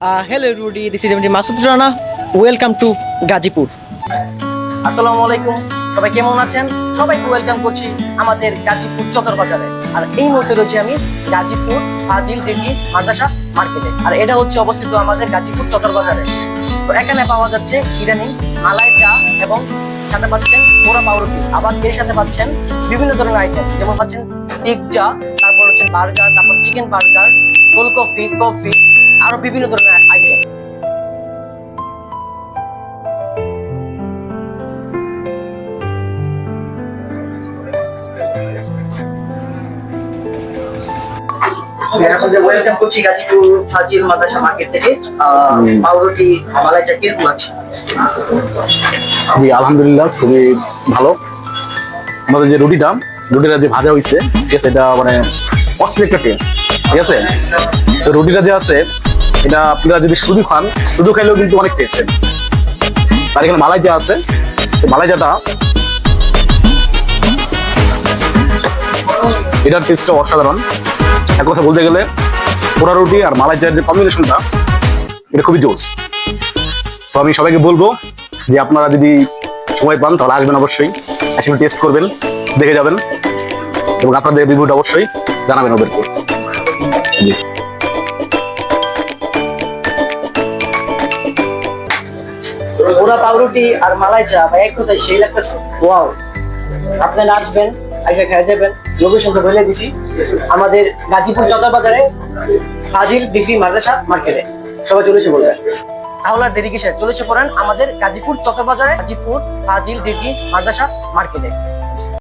Hello everybody, this is MD Masud Rana welcome to Gazipur আসসালামু আলাইকুম। সবাই কেমন আছেন? সবাইকে ওয়েলকাম করছি আমাদের গাজীপুর চতর বাজারে আর এই মুহূর্তে রয়েছে আমি গাজীপুর ফাজিল ডিগ্রি মাদ্রাসা মার্কেটে। আর এটা হচ্ছে অবস্থিত আমাদের গাজীপুর চতর বাজারে তো এখানে পাওয়া যাচ্ছে ইরানি মালাই চা এবং সাথে পাচ্ছেন পোড়া পাউরুটি। আবার এর সাথে পাচ্ছেন বিভিন্ন ধরনের আইটেম যেমন পাচ্ছেন টিক চা তারপর হচ্ছে বার্গার তারপর chicken burger cold coffee coffee আরও বিভিন্ন ধরনের আইটেম ওয়েলকাম করছি গাজীপুর ফাজিল মাদ্রাসা মার্কেট থেকে পাউরুটি মালাই চা আছে জি আলহামদুলিল্লাহ খুবই ভালো। আমাদের যে রুটিটা রুটিটা যে ভাজা হয়েছে ঠিক আছে এটা মানে অস্থির একটা টেস্ট ঠিক আছে? তো রুটিটা যে আছে এটা আপনারা যদি শুধু খান, শুধু খাইলেও কিন্তু অনেক টেস্ট আর এখানে মালাই যা আছে। তো মালাই যাটা এটার টেস্টটা অসাধারণ। এক কথা বলতে গেলে পোড়া রুটি আর মালাই চায়ের যে কম্বিনেশনটা এটা খুবই জোস। তো আমি সবাইকে বলব যে আপনারা যদি সময় পান, তাহলে আসবেন অবশ্যই। এসে টেস্ট করবেন, দেখে যাবেন। এবং আপনাদের রিভিউটা অবশ্যই জানাবেন ওদেরকে। ওরা পাউরুটি আর মালাই চা, ভাই, এক কথায় সেই লাগতেছে। ওয়াও আপনারা আসবেন আগে খেয়ে যাবেন লোকেশন তো বলে দিছি। আমাদের গাজীপুর চৌদা বাজারে ফাজিল ডিগ্রি মাদ্রাসা মার্কেটে। সবাই চলেছে বলবেন তাহলে দেরি চলেছে পড়েন আমাদের গাজীপুর চৌকা বাজারে গাজীপুর ফাজিল ডিগ্রি মাদ্রাসা মার্কেটে।